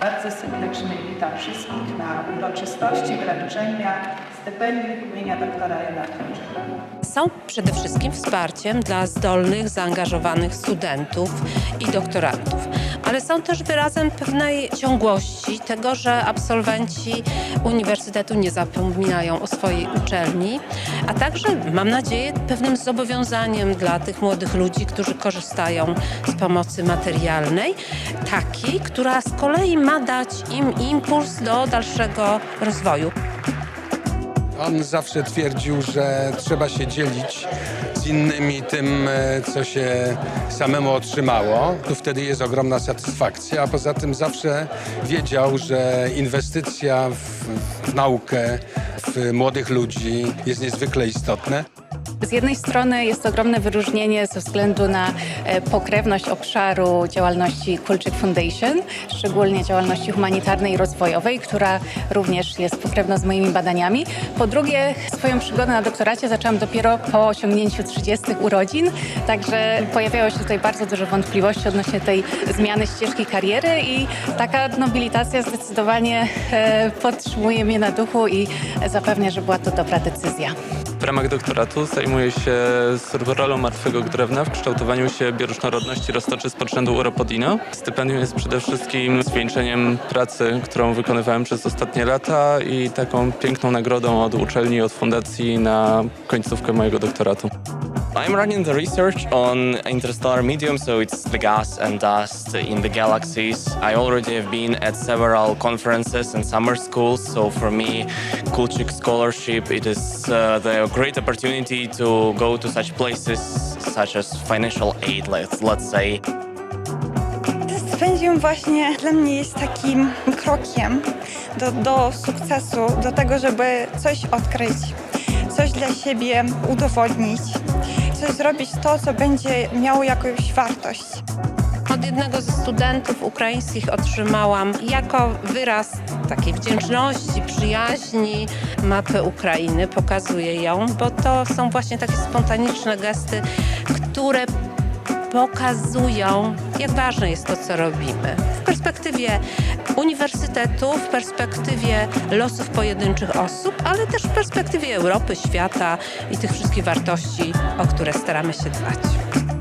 Bardzo serdecznie witam wszystkich na uroczystości wręczenia stypendium imienia doktora Jana. Są przede wszystkim wsparciem dla zdolnych, zaangażowanych studentów i doktorantów, ale są też wyrazem pewnej ciągłości, tego, że absolwenci uniwersytetu nie zapominają o swojej uczelni, a także, mam nadzieję, pewnym zobowiązaniem dla tych młodych ludzi, którzy korzystają z pomocy materialnej, takiej, która z kolei ma dać im impuls do dalszego rozwoju. On zawsze twierdził, że trzeba się dzielić z innymi tym, e, co się samemu otrzymało. Tu wtedy jest ogromna satysfakcja, a poza tym zawsze wiedział, że inwestycja w, w naukę, w młodych ludzi jest niezwykle istotna. Z jednej strony jest ogromne wyróżnienie ze względu na e, pokrewność obszaru działalności Kulczyk Foundation, szczególnie działalności humanitarnej i rozwojowej, która również jest pokrewna z moimi badaniami. Po drugie, swoją przygodę na doktoracie zaczęłam dopiero po osiągnięciu 30 urodzin, także pojawiało się tutaj bardzo dużo wątpliwości odnośnie tej zmiany ścieżki kariery i taka nobilitacja zdecydowanie e, podtrzymuje mnie na duchu i zapewnia, że była to dobra decyzja. W ramach doktoratu zajmuję się rolą martwego drewna w kształtowaniu się bioróżnorodności roztoczy z podrzędu Uropodino. Stypendium jest przede wszystkim zwieńczeniem pracy, którą wykonywałem przez ostatnie lata i taką piękną nagrodą od uczelni, od fundacji na końcówkę mojego doktoratu. I'm running the research on interstellar medium, so it's the gas and dust in the galaxies. I already have been at several conferences and summer schools, so for me, Kulchik Scholarship, it is uh, the great opportunity to go to such places such as financial aid, let's, let's say. Stypendium właśnie dla mnie jest takim krokiem do, do sukcesu, do tego, żeby coś odkryć, coś dla siebie udowodnić, coś zrobić to, co będzie miało jakąś wartość. Od jednego ze studentów ukraińskich otrzymałam jako wyraz takiej wdzięczności, przyjaźni mapę Ukrainy. Pokazuję ją, bo to są właśnie takie spontaniczne gesty, które pokazują, jak ważne jest to, co robimy. W perspektywie uniwersytetu, w perspektywie losów pojedynczych osób, ale też w perspektywie Europy, świata i tych wszystkich wartości, o które staramy się dbać.